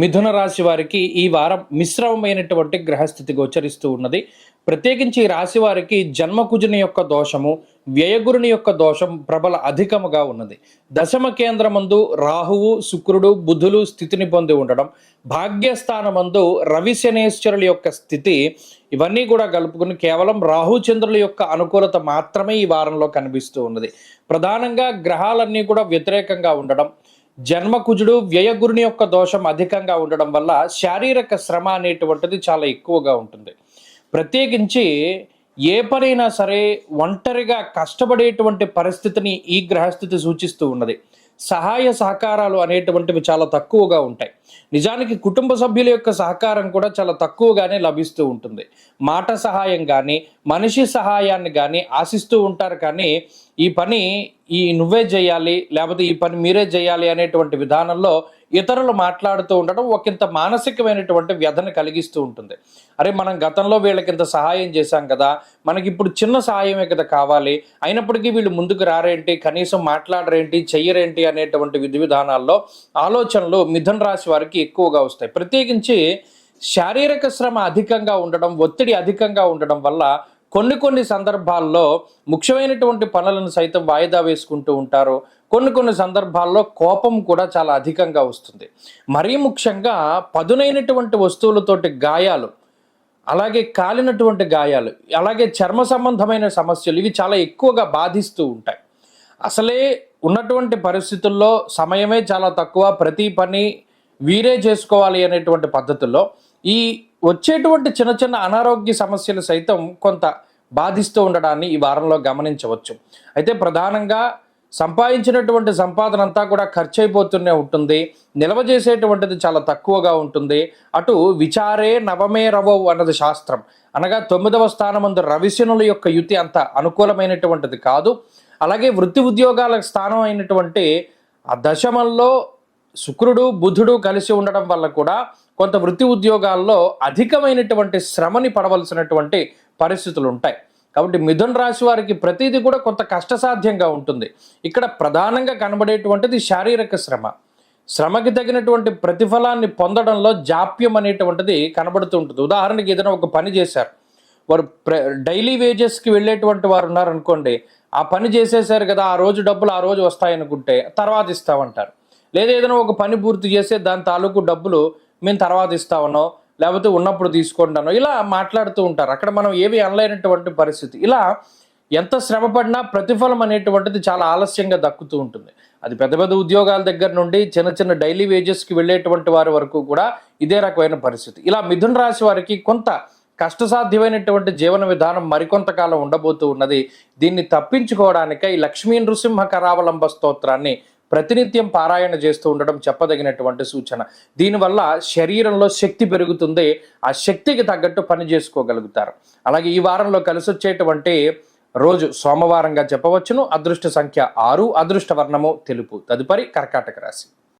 మిథున రాశి వారికి ఈ వారం మిశ్రమమైనటువంటి గ్రహస్థితి గోచరిస్తూ ఉన్నది. ప్రత్యేకించి ఈ రాశి వారికి జన్మకుజుని యొక్క దోషము వ్యయగురుని యొక్క దోషం ప్రబల అధికముగా ఉన్నది. దశమ కేంద్రమందు రాహువు శుక్రుడు బుధులు స్థితిని పొంది ఉండడం భాగ్యస్థానమందు రవి శనేశ్వరుల యొక్క స్థితి ఇవన్నీ కూడా కలుపుకుని కేవలం రాహు చంద్రుల యొక్క అనుకూలత మాత్రమే ఈ వారంలో కనిపిస్తూ ఉన్నది. ప్రధానంగా గ్రహాలన్నీ కూడా వ్యతిరేకంగా ఉండడం జన్మకుజుడు వ్యయగురుని యొక్క దోషం అధికంగా ఉండడం వల్ల శారీరక శ్రమ అనేటువంటిది చాలా ఎక్కువగా ఉంటుంది. ప్రత్యేకించి ఏ పనైనా సరే ఒంటరిగా కష్టపడేటువంటి పరిస్థితిని ఈ గ్రహస్థితి సూచిస్తూ ఉన్నది. సహాయ సహకారాలు అనేటువంటివి చాలా తక్కువగా ఉంటాయి. నిజానికి కుటుంబ సభ్యుల యొక్క సహకారం కూడా చాలా తక్కువగానే లభిస్తూ ఉంటుంది. మాట సహాయం కానీ మనిషి సహాయాన్ని కానీ ఆశిస్తూ ఉంటారు కానీ ఈ పని ఈ నువ్వే చేయాలి లేకపోతే ఈ పని మీరే చేయాలి అనేటువంటి విధానంలో ఇతరులు మాట్లాడుతూ ఉండడం ఒకంత మానసికమైనటువంటి వ్యధను కలిగిస్తూ ఉంటుంది. అరే మనం గతంలో వీళ్ళకింత సహాయం చేశాం కదా మనకి ఇప్పుడు చిన్న సహాయమే కదా కావాలి అయినప్పటికీ వీళ్ళు ముందుకు రారేంటి కనీసం మాట్లాడరేంటి చెయ్యరేంటి అనేటువంటి విధి విధానాల్లో ఆలోచనలు మిథున రాశి వారికి ఎక్కువగా వస్తాయి. ప్రత్యేకించి శారీరక శ్రమ అధికంగా ఉండడం ఒత్తిడి అధికంగా ఉండడం వల్ల కొన్ని కొన్ని సందర్భాల్లో ముఖ్యమైనటువంటి పనులను సైతం వాయిదా వేసుకుంటూ ఉంటారు. కొన్ని కొన్ని సందర్భాల్లో కోపం కూడా చాలా అధికంగా వస్తుంది. మరీ ముఖ్యంగా పదునైనటువంటి వస్తువులతోటి గాయాలు అలాగే కాలినటువంటి గాయాలు అలాగే చర్మ సంబంధమైన సమస్యలు ఇవి చాలా ఎక్కువగా బాధిస్తూ ఉంటాయి. అసలే ఉన్నటువంటి పరిస్థితుల్లో సమయమే చాలా తక్కువ. ప్రతి పని వీరే చేసుకోవాలి అనేటువంటి పద్ధతుల్లో ఈ వచ్చేటువంటి చిన్న చిన్న అనారోగ్య సమస్యలు సైతం కొంత బాధిస్తూ ఉండడాన్ని ఈ వారంలో గమనించవచ్చు. అయితే ప్రధానంగా సంపాదించినటువంటి సంపాదన అంతా కూడా ఖర్చు అయిపోతూనే ఉంటుంది. నిల్వ చేసేటువంటిది చాలా తక్కువగా ఉంటుంది. అటు విచారే నవమే రవ అన్నది శాస్త్రం. అనగా తొమ్మిదవ స్థానమందు రవిశనుల యొక్క యుతి అంత అనుకూలమైనటువంటిది కాదు. అలాగే వృత్తి ఉద్యోగాల స్థానం అయినటువంటి ఆ దశమంలో శుక్రుడు బుధుడు కలిసి ఉండడం వల్ల కూడా కొంత వృత్తి ఉద్యోగాల్లో అధికమైనటువంటి శ్రమని పడవలసినటువంటి పరిస్థితులు ఉంటాయి. కాబట్టి మిథున్ రాశి వారికి ప్రతిదీ కూడా కొంత కష్టసాధ్యంగా ఉంటుంది. ఇక్కడ ప్రధానంగా కనబడేటువంటిది శారీరక శ్రమ. శ్రమకి తగినటువంటి ప్రతిఫలాన్ని పొందడంలో జాప్యం అనేటువంటిది కనబడుతూ ఉంటుంది. ఉదాహరణకి ఏదైనా ఒక పని చేశారు. వారు డైలీ వేజెస్కి వెళ్ళేటువంటి వారు ఉన్నారనుకోండి ఆ పని చేసేసారు కదా ఆ రోజు డబ్బులు ఆ రోజు వస్తాయనుకుంటే తర్వాత ఇస్తామంటారు. లేదా ఏదైనా ఒక పని పూర్తి చేస్తే దాని తాలూకు డబ్బులు మేము తర్వాత ఇస్తామనో లేకపోతే ఉన్నప్పుడు తీసుకుంటానో ఇలా మాట్లాడుతూ ఉంటారు. అక్కడ మనం ఏవి అనలేనటువంటి పరిస్థితి. ఇలా ఎంత శ్రమపడినా ప్రతిఫలం అనేటువంటిది చాలా ఆలస్యంగా దక్కుతూ ఉంటుంది. అది పెద్ద పెద్ద ఉద్యోగాల దగ్గర నుండి చిన్న చిన్న డైలీ వేజెస్కి వెళ్ళేటువంటి వారి వరకు కూడా ఇదే రకమైన పరిస్థితి. ఇలా మిథున రాశి వారికి కొంత కష్టసాధ్యమైనటువంటి జీవన విధానం మరికొంతకాలం ఉండబోతూ ఉన్నది. దీన్ని తప్పించుకోవడానికై లక్ష్మీ నృసింహ కరావలంబ స్తోత్రాన్ని ప్రతినిత్యం పారాయణ చేస్తూ ఉండడం చెప్పదగినటువంటి సూచన. దీనివల్ల శరీరంలో శక్తి పెరుగుతుంది ఆ శక్తికి తగ్గట్టు పని చేసుకోగలుగుతారు. అలాగే ఈ వారంలో కలిసి వచ్చేటువంటి రోజు సోమవారంగా చెప్పవచ్చును. అదృష్ట సంఖ్య ఆరు అదృష్ట వర్ణము తెలుపు. తదుపరి కర్కాటక రాశి.